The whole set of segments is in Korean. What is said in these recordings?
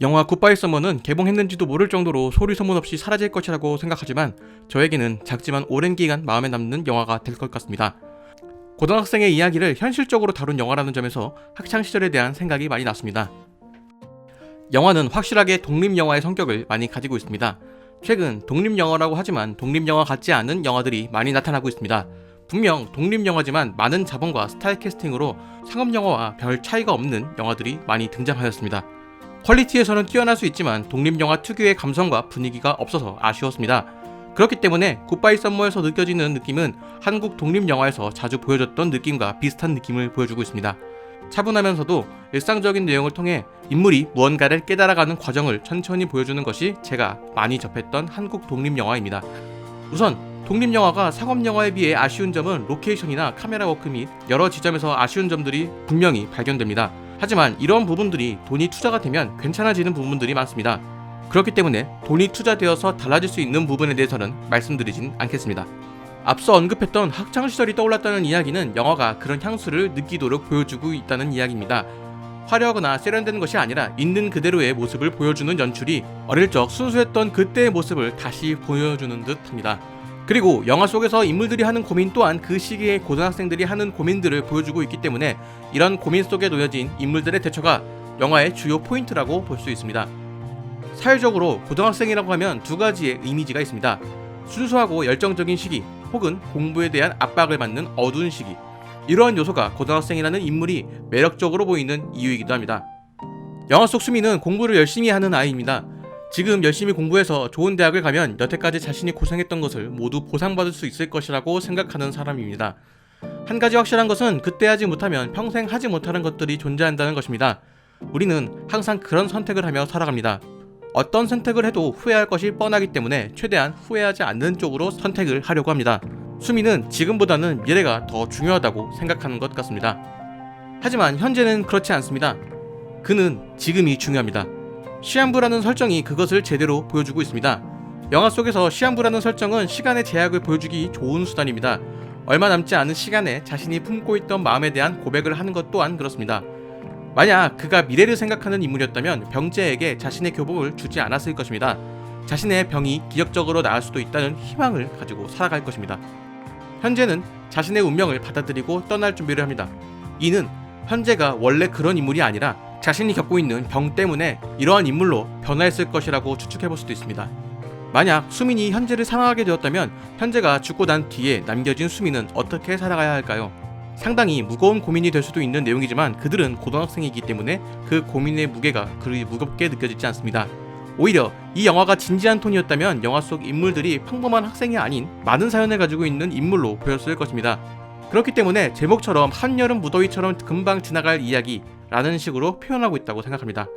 영화 굿바이 서머는 개봉했는지도 모를 정도로 소리 소문 없이 사라질 것이라고 생각하지만 저에게는 작지만 오랜 기간 마음에 남는 영화가 될 것 같습니다. 고등학생의 이야기를 현실적으로 다룬 영화라는 점에서 학창 시절에 대한 생각이 많이 났습니다. 영화는 확실하게 독립 영화의 성격을 많이 가지고 있습니다. 최근 독립 영화라고 하지만 독립 영화 같지 않은 영화들이 많이 나타나고 있습니다. 분명 독립 영화지만 많은 자본과 스타일 캐스팅으로 상업 영화와 별 차이가 없는 영화들이 많이 등장하였습니다. 퀄리티에서는 뛰어날 수 있지만 독립 영화 특유의 감성과 분위기가 없어서 아쉬웠습니다. 그렇기 때문에 굿바이 썸머에서 느껴지는 느낌은 한국 독립 영화에서 자주 보여줬던 느낌과 비슷한 느낌을 보여주고 있습니다. 차분하면서도 일상적인 내용을 통해 인물이 무언가를 깨달아가는 과정을 천천히 보여주는 것이 제가 많이 접했던 한국 독립 영화입니다. 우선 독립 영화가 상업 영화에 비해 아쉬운 점은 로케이션이나 카메라 워크 및 여러 지점에서 아쉬운 점들이 분명히 발견됩니다. 하지만 이런 부분들이 돈이 투자가 되면 괜찮아지는 부분들이 많습니다. 그렇기 때문에 돈이 투자되어서 달라질 수 있는 부분에 대해서는 말씀드리진 않겠습니다. 앞서 언급했던 학창 시절이 떠올랐다는 이야기는 영화가 그런 향수를 느끼도록 보여주고 있다는 이야기입니다. 화려하거나 세련된 것이 아니라 있는 그대로의 모습을 보여주는 연출이 어릴 적 순수했던 그때의 모습을 다시 보여주는 듯 합니다. 그리고 영화 속에서 인물들이 하는 고민 또한 그 시기의 고등학생들이 하는 고민들을 보여주고 있기 때문에 이런 고민 속에 놓여진 인물들의 대처가 영화의 주요 포인트라고 볼 수 있습니다. 사회적으로 고등학생이라고 하면 두 가지의 이미지가 있습니다. 순수하고 열정적인 시기 혹은 공부에 대한 압박을 받는 어두운 시기. 이러한 요소가 고등학생이라는 인물이 매력적으로 보이는 이유이기도 합니다. 영화 속 수미는 공부를 열심히 하는 아이입니다. 지금 열심히 공부해서 좋은 대학을 가면 여태까지 자신이 고생했던 것을 모두 보상받을 수 있을 것이라고 생각하는 사람입니다. 한 가지 확실한 것은 그때 하지 못하면 평생 하지 못하는 것들이 존재한다는 것입니다. 우리는 항상 그런 선택을 하며 살아갑니다. 어떤 선택을 해도 후회할 것이 뻔하기 때문에 최대한 후회하지 않는 쪽으로 선택을 하려고 합니다. 수미는 지금보다는 미래가 더 중요하다고 생각하는 것 같습니다. 하지만 현재는 그렇지 않습니다. 그는 지금이 중요합니다. 시한부라는 설정이 그것을 제대로 보여주고 있습니다. 영화 속에서 시한부라는 설정은 시간의 제약을 보여주기 좋은 수단입니다. 얼마 남지 않은 시간에 자신이 품고 있던 마음에 대한 고백을 하는 것 또한 그렇습니다. 만약 그가 미래를 생각하는 인물이었다면 병재에게 자신의 교복을 주지 않았을 것입니다. 자신의 병이 기적적으로 나을 수도 있다는 희망을 가지고 살아갈 것입니다. 현재는 자신의 운명을 받아들이고 떠날 준비를 합니다. 이는 현재가 원래 그런 인물이 아니라 자신이 겪고 있는 병 때문에 이러한 인물로 변화했을 것이라고 추측해 볼 수도 있습니다. 만약 수민이 현재를 사랑하게 되었다면 현재가 죽고 난 뒤에 남겨진 수민은 어떻게 살아가야 할까요? 상당히 무거운 고민이 될 수도 있는 내용이지만 그들은 고등학생이기 때문에 그 고민의 무게가 그리 무겁게 느껴지지 않습니다. 오히려 이 영화가 진지한 톤이었다면 영화 속 인물들이 평범한 학생이 아닌 많은 사연을 가지고 있는 인물로 보였을 것입니다. 그렇기 때문에 제목처럼 한여름 무더위처럼 금방 지나갈 이야기 라는 식으로 표현하고 있다고 생각합니다.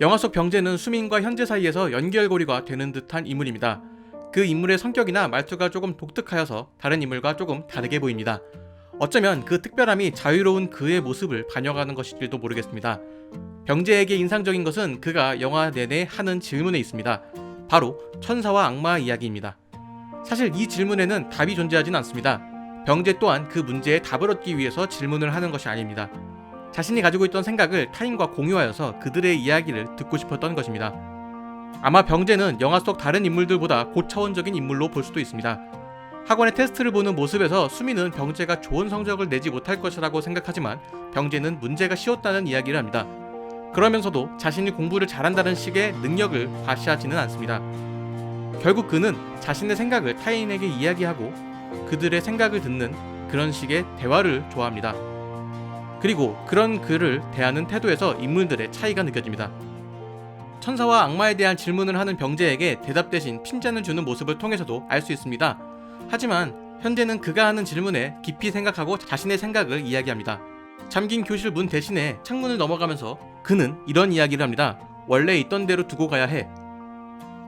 영화 속 병재는 수민과 현재 사이에서 연결고리가 되는 듯한 인물입니다. 그 인물의 성격이나 말투가 조금 독특하여서 다른 인물과 조금 다르게 보입니다. 어쩌면 그 특별함이 자유로운 그의 모습을 반영하는 것일지도 모르겠습니다. 병재에게 인상적인 것은 그가 영화 내내 하는 질문에 있습니다. 바로 천사와 악마 이야기입니다. 사실 이 질문에는 답이 존재하진 않습니다. 병재 또한 그 문제에 답을 얻기 위해서 질문을 하는 것이 아닙니다. 자신이 가지고 있던 생각을 타인과 공유하여서 그들의 이야기를 듣고 싶었던 것입니다. 아마 병재는 영화 속 다른 인물들보다 고차원적인 인물로 볼 수도 있습니다. 학원의 테스트를 보는 모습에서 수미는 병재가 좋은 성적을 내지 못할 것이라고 생각하지만 병재는 문제가 쉬웠다는 이야기를 합니다. 그러면서도 자신이 공부를 잘한다는 식의 능력을 과시하지는 않습니다. 결국 그는 자신의 생각을 타인에게 이야기하고 그들의 생각을 듣는 그런 식의 대화를 좋아합니다. 그리고 그런 그를 대하는 태도에서 인물들의 차이가 느껴집니다. 천사와 악마에 대한 질문을 하는 병재에게 대답 대신 핀잔을 주는 모습을 통해서도 알 수 있습니다. 하지만 현재는 그가 하는 질문에 깊이 생각하고 자신의 생각을 이야기합니다. 잠긴 교실 문 대신에 창문을 넘어가면서 그는 이런 이야기를 합니다. 원래 있던 대로 두고 가야 해.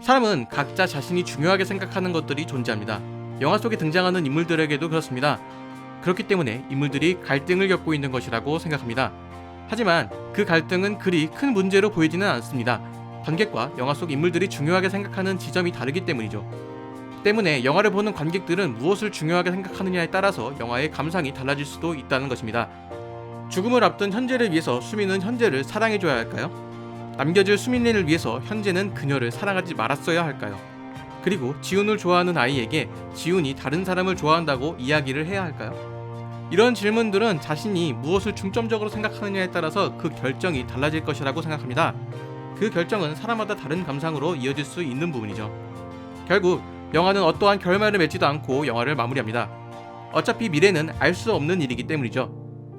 사람은 각자 자신이 중요하게 생각하는 것들이 존재합니다. 영화 속에 등장하는 인물들에게도 그렇습니다. 그렇기 때문에 인물들이 갈등을 겪고 있는 것이라고 생각합니다. 하지만 그 갈등은 그리 큰 문제로 보이지는 않습니다. 관객과 영화 속 인물들이 중요하게 생각하는 지점이 다르기 때문이죠. 때문에 영화를 보는 관객들은 무엇을 중요하게 생각하느냐에 따라서 영화의 감상이 달라질 수도 있다는 것입니다. 죽음을 앞둔 현재를 위해서 수미는 현재를 사랑해줘야 할까요? 남겨질 수민이를 위해서 현재는 그녀를 사랑하지 말았어야 할까요? 그리고 지훈을 좋아하는 아이에게 지훈이 다른 사람을 좋아한다고 이야기를 해야 할까요? 이런 질문들은 자신이 무엇을 중점적으로 생각하느냐에 따라서 그 결정이 달라질 것이라고 생각합니다. 그 결정은 사람마다 다른 감상으로 이어질 수 있는 부분이죠. 결국 영화는 어떠한 결말을 맺지도 않고 영화를 마무리합니다. 어차피 미래는 알 수 없는 일이기 때문이죠.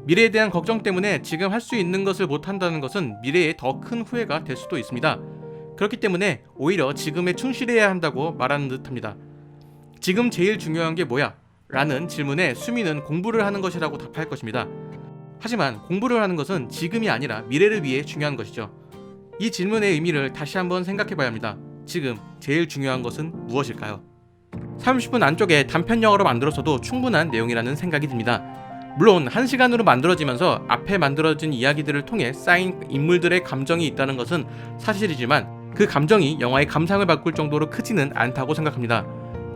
미래에 대한 걱정 때문에 지금 할 수 있는 것을 못 한다는 것은 미래에 더 큰 후회가 될 수도 있습니다. 그렇기 때문에 오히려 지금에 충실해야 한다고 말하는 듯합니다. 지금 제일 중요한 게 뭐야? 라는 질문에 수미는 공부를 하는 것이라고 답할 것입니다. 하지만 공부를 하는 것은 지금이 아니라 미래를 위해 중요한 것이죠. 이 질문의 의미를 다시 한번 생각해 봐야 합니다. 지금 제일 중요한 것은 무엇일까요? 30분 안쪽에 단편 영화로 만들어서도 충분한 내용이라는 생각이 듭니다. 물론 1시간으로 만들어지면서 앞에 만들어진 이야기들을 통해 쌓인 인물들의 감정이 있다는 것은 사실이지만 그 감정이 영화의 감상을 바꿀 정도로 크지는 않다고 생각합니다.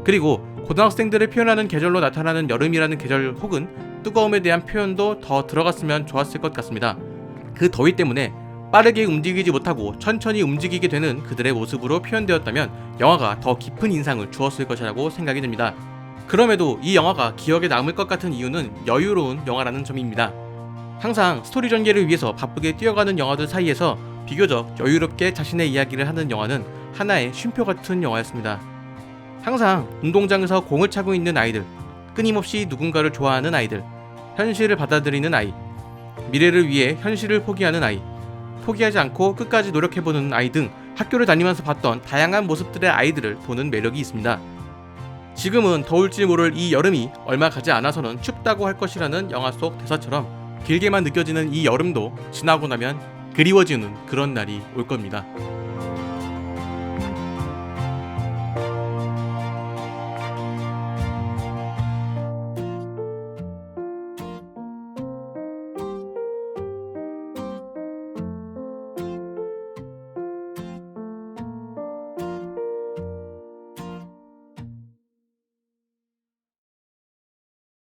그리고 고등학생들을 표현하는 계절로 나타나는 여름이라는 계절 혹은 뜨거움에 대한 표현도 더 들어갔으면 좋았을 것 같습니다. 그 더위 때문에 빠르게 움직이지 못하고 천천히 움직이게 되는 그들의 모습으로 표현되었다면 영화가 더 깊은 인상을 주었을 것이라고 생각이 듭니다. 그럼에도 이 영화가 기억에 남을 것 같은 이유는 여유로운 영화라는 점입니다. 항상 스토리 전개를 위해서 바쁘게 뛰어가는 영화들 사이에서 비교적 여유롭게 자신의 이야기를 하는 영화는 하나의 쉼표 같은 영화였습니다. 항상 운동장에서 공을 차고 있는 아이들, 끊임없이 누군가를 좋아하는 아이들, 현실을 받아들이는 아이, 미래를 위해 현실을 포기하는 아이, 포기하지 않고 끝까지 노력해보는 아이 등 학교를 다니면서 봤던 다양한 모습들의 아이들을 보는 매력이 있습니다. 지금은 더울지 모를 이 여름이 얼마 가지 않아서는 춥다고 할 것이라는 영화 속 대사처럼 길게만 느껴지는 이 여름도 지나고 나면 그리워지는 그런 날이 올 겁니다.